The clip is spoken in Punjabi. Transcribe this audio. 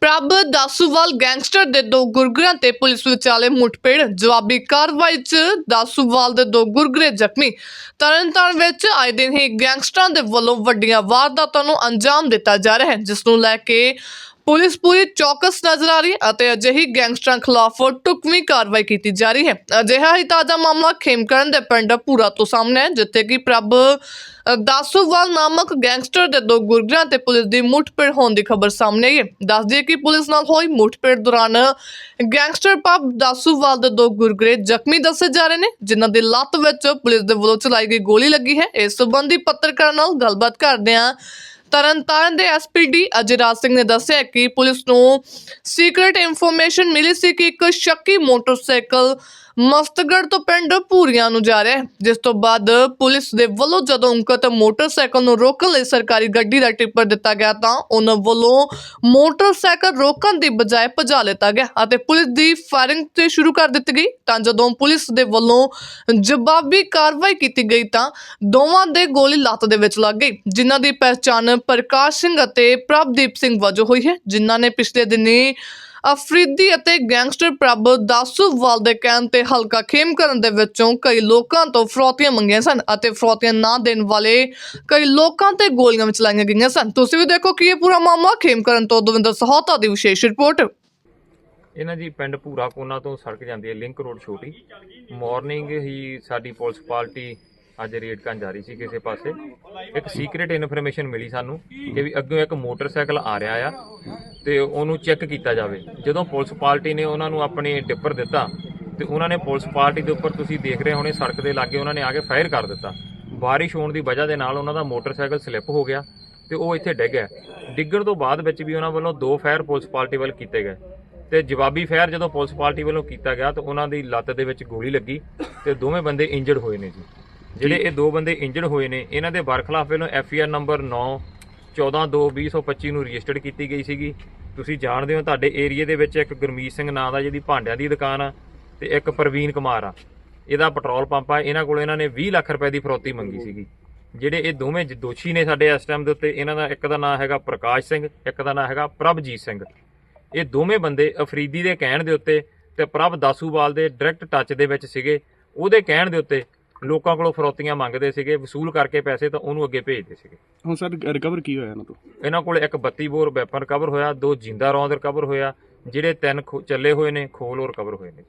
ਪ੍ਰਭ ਦਾਸੂਵਾਲ ਗੈਂਗਸਟਰ ਦੇ ਦੋ ਗੁਰਗਰਾਂ ਤੇ ਪੁਲਿਸ ਵਿਚਾਲੇ ਮੁੱਠਭੇੜ ਜਵਾਬੀ ਕਾਰਵਾਈ 'ਚ ਦਾਸੂਵਾਲ ਦੇ ਦੋ ਗੁਰਗਰੇ ਜ਼ਖਮੀ। ਤਰਨਤਾਰਨ ਵਿੱਚ ਆਏ ਦਿਨ ਹੀ ਗੈਂਗਸਟਰਾਂ ਦੇ ਵੱਲੋਂ ਵੱਡੀਆਂ ਵਾਰਦਾਤਾਂ ਨੂੰ ਅੰਜਾਮ ਦਿੱਤਾ ਜਾ ਰਿਹਾ ਹੈ, ਜਿਸ ਨੂੰ ਲੈ ਕੇ ਪੁਲਿਸ ਪੂਰੀ ਚੌਕਸ ਨਜ਼ਰ ਆ ਰਹੀ ਹੈ ਅਤੇ ਅਜਿਹੀ ਗੈਂਗਸਟਰਾਂ ਖਿਲਾਫ ਟੁਕਵੀਂ ਕਾਰਵਾਈ ਕੀਤੀ ਜਾ ਰਹੀ ਹੈ। ਅਜਿਹਾ ਹੀ ਤਾਜ਼ਾ ਮਾਮਲਾ ਖੇਮਕਰਨ ਦੇ ਪਿੰਡ ਪੂਰਾ ਤੋਂ ਸਾਹਮਣੇ ਹੈ, ਜਿੱਥੇ ਕਿ ਪ੍ਰਭ ਦਾਸੂਵਾਲ ਨਾਮਕ ਗੈਂਗਸਟਰ ਦੇ ਦੋ ਗੁਰਗਰਾਂ ਤੇ ਪੁਲਿਸ ਦੀ ਮੁੱਠਭੇੜ ਹੋਣ ਦੀ ਖਬਰ ਸਾਹਮਣੇ ਆਈ ਹੈ। ਦੱਸ ਦਈਏ ਕਿ ਪੁਲਿਸ ਨਾਲ ਹੋਈ ਮੁੱਠਭੇੜ ਦੌਰਾਨ ਗੈਂਗਸਟਰ ਪ੍ਰਭ ਦਾਸੂਵਾਲ ਦੇ ਦੋ ਗੁਰਗਰੇ ਜ਼ਖਮੀ ਦੱਸੇ ਜਾ ਰਹੇ ਨੇ, ਜਿਨ੍ਹਾਂ ਦੀ ਲੱਤ ਵਿੱਚ ਪੁਲਿਸ ਦੇ ਵੱਲੋਂ ਚਲਾਈ ਗਈ ਗੋਲੀ ਲੱਗੀ ਹੈ। ਇਸ ਸੰਬੰਧੀ ਪੱਤਰਕਾਰਾਂ ਨਾਲ ਗੱਲਬਾਤ ਕਰਦਿਆਂ ਤਰਨਤਾਰਨ ਦੇ ਐਸਪੀਡੀ ਅਜਿਰਾਜ ਸਿੰਘ ਨੇ ਦੱਸਿਆ ਕਿ ਪੁਲਿਸ ਨੂੰ ਸੀਕ੍ਰੀਟ ਇਨਫੋਰਮੇਸ਼ਨ ਮਿਲੀ ਸੀ ਕਿ ਇੱਕ ਸ਼ੱਕੀ ਮੋਟਰਸਾਈਕਲ ਮਸਤਗੜ ਤੋਂ ਪਿੰਡ ਪੂਰੀਆਂ ਨੂੰ ਜਾ ਰਿਹਾ ਹੈ। ਜਿਸ ਤੋਂ ਬਾਅਦ ਪੁਲਿਸ ਦੇ ਵੱਲੋਂ ਜਦੋਂ ਉਨਕਤ ਮੋਟਰਸਾਈਕਲ ਨੂੰ ਰੋਕਣ ਲਈ ਸਰਕਾਰੀ ਗੱਡੀ ਦਾ ਟਿੱਪਰ ਦਿੱਤਾ ਗਿਆ ਤਾਂ ਉਹਨਾਂ ਵੱਲੋਂ ਮੋਟਰਸਾਈਕਲ ਰੋਕਣ ਦੀ ਬਜਾਏ ਭਜਾ ਲਿੱਤਾ ਗਿਆ ਅਤੇ ਪੁਲਿਸ ਦੀ ਫਾਇਰਿੰਗ ਤੇ ਸ਼ੁਰੂ ਕਰ ਦਿੱਤੀ ਗਈ। ਤਾਂ ਜਦੋਂ ਪੁਲਿਸ ਦੇ ਵੱਲੋਂ ਜਵਾਬੀ ਕਾਰਵਾਈ ਕੀਤੀ ਗਈ ਤਾਂ ਦੋਵਾਂ ਦੇ ਗੋਲੀ ਲੱਤ ਦੇ ਵਿੱਚ ਲੱਗ ਗਈ, ਜਿਨ੍ਹਾਂ ਦੀ ਪਹਿਚਾਣ ਪ੍ਰਕਾਸ਼ ਸਿੰਘ ਅਤੇ ਪ੍ਰਭਦੀਪ ਸਿੰਘ ਵਜੋਂ ਹੋਈ ਹੈ, ਜਿਨ੍ਹਾਂ ਨੇ ਪਿਛਲੇ ਦਿਨੀ ਅਫਰੀਦੀ ਅਤੇ ਗੈਂਗਸਟਰ ਪ੍ਰਭ ਦਾਸੂਵਾਲ ਦੇ ਕਹਿਣ ਤੇ ਹਲਕਾ ਖੇਮਕਰਨ ਦੇ ਵਿੱਚੋਂ ਕਈ ਲੋਕਾਂ ਤੋਂ ਫਰੌਤੀਆਂ ਮੰਗੀਆਂ ਸਨ ਅਤੇ ਫਰੌਤੀਆਂ ਨਾ ਦੇਣ ਵਾਲੇ ਕਈ ਲੋਕਾਂ ਤੇ ਗੋਲੀਆਂ ਵੀ ਚਲਾਈਆਂ ਗਈਆਂ ਸਨ। ਤੁਸੀਂ ਵੀ ਦੇਖੋ ਕਿ ਇਹ ਪੂਰਾ ਮਾਮਲਾ ਖੇਮਕਰਨ ਤੋਂ ਦਵਿੰਦਰ ਸਹੋਤਾ ਦੀ ਵਿਸ਼ੇਸ਼ ਰਿਪੋਰਟ। ਇਹਨਾਂ ਜੀ ਪਿੰਡ ਭੂਰਾ ਕੋਨਾ ਤੋਂ ਸੜਕ ਜਾਂਦੀ ਹੈ, ਲਿੰਕ ਰੋਡ ਛੋਟੀ। ਮਾਰਨਿੰਗ ਹੀ ਸਾਡੀ ਪੁਲਿਸ ਪਾਰਟੀ ਅੱਜ ਰੇਡ ਕਰਨ ਜਾ ਰਹੀ ਸੀ ਕਿਸੇ ਪਾਸੇ। ਇੱਕ ਸੀਕ੍ਰੀਟ ਇਨਫੋਰਮੇਸ਼ਨ ਮਿਲੀ ਸਾਨੂੰ ਕਿ ਵੀ ਅੱਗੇ ਇੱਕ ਮੋਟਰਸਾਈਕਲ ਆ ਰਿਹਾ ਆ ਤੇ ਉਹਨੂੰ ਚੈੱਕ ਕੀਤਾ ਜਾਵੇ। ਜਦੋਂ ਪੁਲਿਸ ਪਾਰਟੀ ਨੇ ਉਹਨਾਂ ਨੂੰ ਆਪਣੀ ਟਿੱਪਰ ਦਿੱਤਾ ਤੇ ਉਹਨਾਂ ਨੇ ਪੁਲਿਸ ਪਾਰਟੀ ਦੇ ਉੱਪਰ ਤੁਸੀਂ ਦੇਖ ਰਹੇ ਹੋਣੇ ਸੜਕ ਦੇ ਲਾਗੇ ਉਹਨਾਂ ਨੇ ਆ ਕੇ ਫਾਇਰ ਕਰ ਦਿੱਤਾ। ਬਾਰਿਸ਼ ਹੋਣ ਦੀ ਵਜ੍ਹਾ ਦੇ ਨਾਲ ਉਹਨਾਂ ਦਾ ਮੋਟਰਸਾਈਕਲ ਸਲਿੱਪ ਹੋ ਗਿਆ ਤੇ ਉਹ ਇੱਥੇ ਡਿੱਗ ਗਿਆ ਡਿੱਗਣ ਤੋਂ ਬਾਅਦ ਵਿੱਚ ਵੀ ਉਹਨਾਂ ਵੱਲੋਂ ਦੋ ਫਾਇਰ ਪੁਲਿਸ ਪਾਰਟੀ ਵੱਲ ਕੀਤੇ ਗਏ ਤੇ ਜਵਾਬੀ ਫਾਇਰ ਜਦੋਂ ਪੁਲਿਸ ਪਾਰਟੀ ਵੱਲੋਂ ਕੀਤਾ ਗਿਆ ਤਾਂ ਉਹਨਾਂ ਦੀ ਲੱਤ ਦੇ ਵਿੱਚ ਗੋਲੀ ਲੱਗੀ ਤੇ ਦੋਵੇਂ ਬੰਦੇ ਇੰਜਰਡ ਹੋਏ ਨੇ ਜੀ। ਜਿਹੜੇ ਇਹ ਦੋ ਬੰਦੇ ਇੰਜਰਡ ਹੋਏ ਨੇ, ਇਹਨਾਂ ਦੇ ਬਰਖਲਾਫ ਵੱਲੋਂ ਐਫ ਆਈ ਆਰ ਨੰਬਰ 9 14/2/2025 ਨੂੰ ਰਜਿਸਟਰਡ ਕੀਤੀ ਗਈ ਸੀਗੀ। ਤੁਸੀਂ ਜਾਣਦੇ ਹੋ ਤੁਹਾਡੇ ਏਰੀਆ ਦੇ ਵਿੱਚ ਇੱਕ ਗੁਰਮੀਤ ਸਿੰਘ ਨਾਂ ਦਾ ਜਿਹਦੀ ਭਾਂਡਿਆਂ ਦੀ ਦੁਕਾਨ ਆ ਤੇ ਇੱਕ ਪ੍ਰਵੀਨ ਕੁਮਾਰ ਆ। ਇਹਦਾ ਪੈਟਰੋਲ ਪੰਪ ਆ, ਇਹਨਾਂ ਕੋਲ ਇਹਨਾਂ ਨੇ 20 ਲੱਖ ਰੁਪਏ ਦੀ ਫਰੋਤੀ ਮੰਗੀ ਸੀਗੀ। ਜਿਹੜੇ ਇਹ ਦੋਵੇਂ ਜ- ਦੋਸ਼ੀ ਨੇ ਸਾਡੇ ਇਸ ਟਾਈਮ ਦੇ ਉੱਤੇ, ਇਹਨਾਂ ਦਾ ਇੱਕ ਦਾ ਨਾਮ ਹੈਗਾ ਪ੍ਰਕਾਸ਼ ਸਿੰਘ, ਇੱਕ ਦਾ ਨਾਮ ਹੈਗਾ ਪ੍ਰਭਜੀਤ ਸਿੰਘ। ਇਹ ਦੋਵੇਂ ਬੰਦੇ ਅਫਰੀਦੀ ਦੇ ਕਹਿਣ ਦੇ ਉੱਤੇ ਤੇ ਪ੍ਰਭ ਦਾਸੂਵਾਲ ਦੇ ਡਾਇਰੈਕਟ ਟੱਚ ਦੇ ਵਿੱਚ ਸੀਗੇ। ਉਹਦੇ ਕਹਿਣ ਦੇ ਉੱਤੇ ਲੋਕਾਂ ਕੋਲੋਂ ਫਰੌਤੀਆਂ ਮੰਗਦੇ ਸੀਗੇ ਵਸੂਲ ਕਰਕੇ ਪੈਸੇ ਤਾਂ ਉਹਨੂੰ ਅੱਗੇ ਭੇਜਦੇ ਸੀਗੇ। ਹੁਣ ਸਰ ਰਿਕਵਰ ਕੀ ਹੋਇਆ ਇਹਨਾਂ ਤੋਂ? ਇਹਨਾਂ ਕੋਲ ਇੱਕ 32 ਬੋਰ ਵੈਪਨ ਰਿਕਵਰ ਹੋਇਆ ਦੋ ਜਿੰਦਾ ਰੌਂਦ ਰਿਕਵਰ ਹੋਇਆ ਜਿਹੜੇ ਤਿੰਨ ਖੋ- ਚੱਲੇ ਹੋਏ ਨੇ ਖੋਲ ਹੋਰ ਰਿਕਵਰ ਹੋਏ ਨੇ।